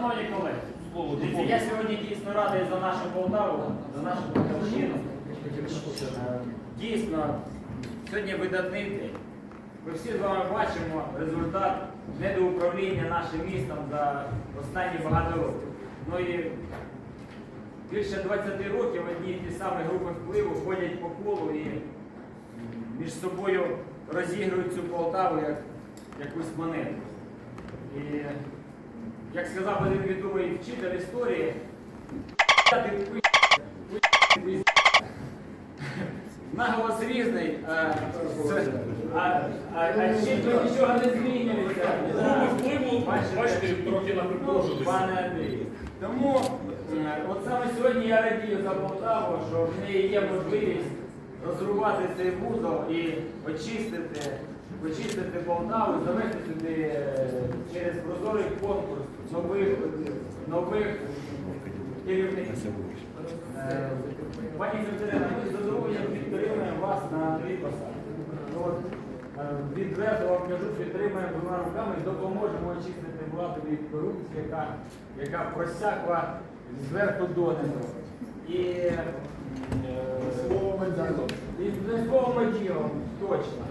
Шановні колеги, дивіться, я сьогодні дійсно радий за нашу Полтаву, за нашу Полтавщину. Дійсно, сьогодні видатний день. Ми всі з вами бачимо результат недоуправління нашим містом за останні багато років. Ну і більше 20 років одні і ті самі групи впливу ходять по колу і між собою розігрують цю Полтаву як якусь монету. І як сказав один відомий вчитель історії, «Ти пи***, пи***, наголос різний, а, чітко нічого не змінюється. Бачите? трохи напружувалися. Пане Андрій. Тому от саме сьогодні я радію за Полтаву, що в неї є можливість розрубати цей вузол і очистити, очистити Полтаву, завести сюди е, через прозорий конкурс нових, нових керівників. Е, Пані Катерина, ми з задоволенням підтримуємо вас на дві посади. Е, Відверто вам кажу, підтримуємо двома руками і допоможемо очистити владу від корупції, яка, яка просякла зверху донизу. І е, і з словом і ділом, точно.